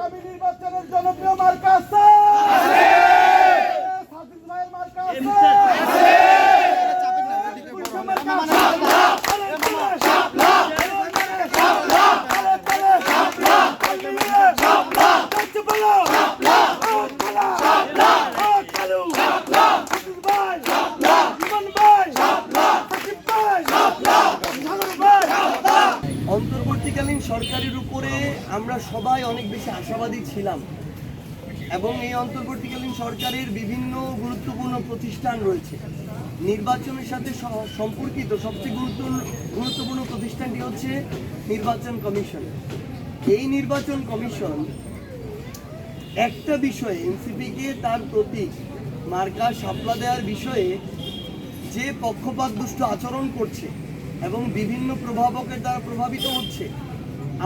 আগামী নির্বাচনের জনপ্রিয় মার্কা আছে। সাজিদ ভাইয়ের মার্কা আছে। অন্তর্বর্তীকালীন সরকারের উপরে আমরা সবাই অনেক বেশি আশাবাদী ছিলাম এবং এই অন্তর্বর্তীকালীন সরকারের বিভিন্ন গুরুত্বপূর্ণ প্রতিষ্ঠান রয়েছে। নির্বাচনের সাথে সম্পর্কিত সবচেয়ে গুরুত্ব গুরুত্বপূর্ণ প্রতিষ্ঠানটি হচ্ছে নির্বাচন কমিশন। এই নির্বাচন কমিশন একটা বিষয়ে এনসিপিকে তার প্রতীক মার্কা সাপলা দেওয়ার বিষয়ে যে পক্ষপাত দুষ্ট আচরণ করছে এবং বিভিন্ন প্রভাবকের দ্বারা প্রভাবিত হচ্ছে।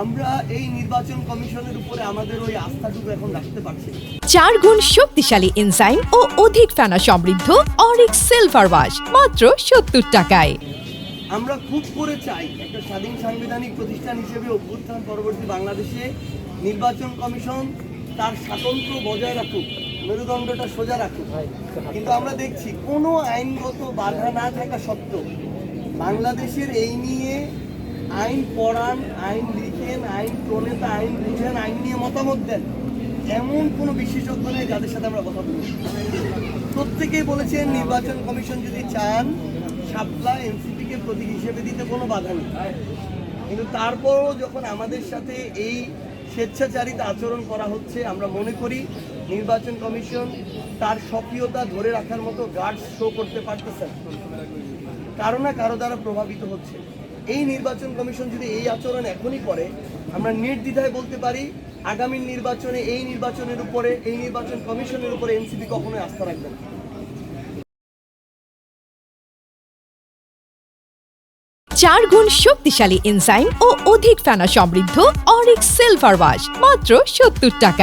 আমরা এই নির্বাচন কমিশনের উপরে আমাদের ওই আস্থাটুকু এখন রাখতে পারছি। চার গুণ শক্তিশালী এনজাইম ও অধিক ফেনা সমৃদ্ধ অরিক সিলভার ওয়াশ মাত্র সত্তর টাকায়। আমরা খুব করে চাই একটা স্বাধীন সাংবিধানিক প্রতিষ্ঠান হিসেবে অভ্যুত্থান পরবর্তী বাংলাদেশে নির্বাচন কমিশন তার স্বাতন্ত্র্য বজায় রাখুক মেরুদণ্ডটা সোজা রাখুক। কিন্তু আমরা দেখছি কোনো আইনগত বাধা না থাকা সত্ত্বেও বাংলাদেশের এই নিয়ে আইন পড়ান, আইন লিখেন, আইন প্রণেতা, আইন বুঝেন, আইন নিয়ে মতামত দেন। এমন কোনো বিশেষজ্ঞ নেই যাদের সাথে আমরা কথা বলি। প্রত্যেকেই বলেছেন নির্বাচন কমিশন যদি চান, শাপলা এনসিপিকে প্রতীক হিসেবে দিতে কোনো বাধা নেই। কিন্তু তারপরও যখন আমাদের সাথে এই স্বেচ্ছাচারিত আচরণ করা হচ্ছে, আমরা মনে করি নির্বাচন কমিশন তার সক্রিয়তা ধরে রাখার মতো গার্ড শো করতে পারতেছে না। কারও না কারও দ্বারা প্রভাবিত হচ্ছে। এই নির্বাচন কমিশন যদি এই আচরণ এখনই করে, আমরা নির্দ্বিধায় বলতে পারি, আগামী নির্বাচনে এই নির্বাচনের উপরে, এই নির্বাচন কমিশনের উপরে এনসিপি কখনোই আস্থা রাখবে না। চার গুণ শক্তিশালী এনজাইম ও অধিক ফেনা সমৃদ্ধ অরিক সিলভার ওয়াশ মাত্র সত্তর টাকায়।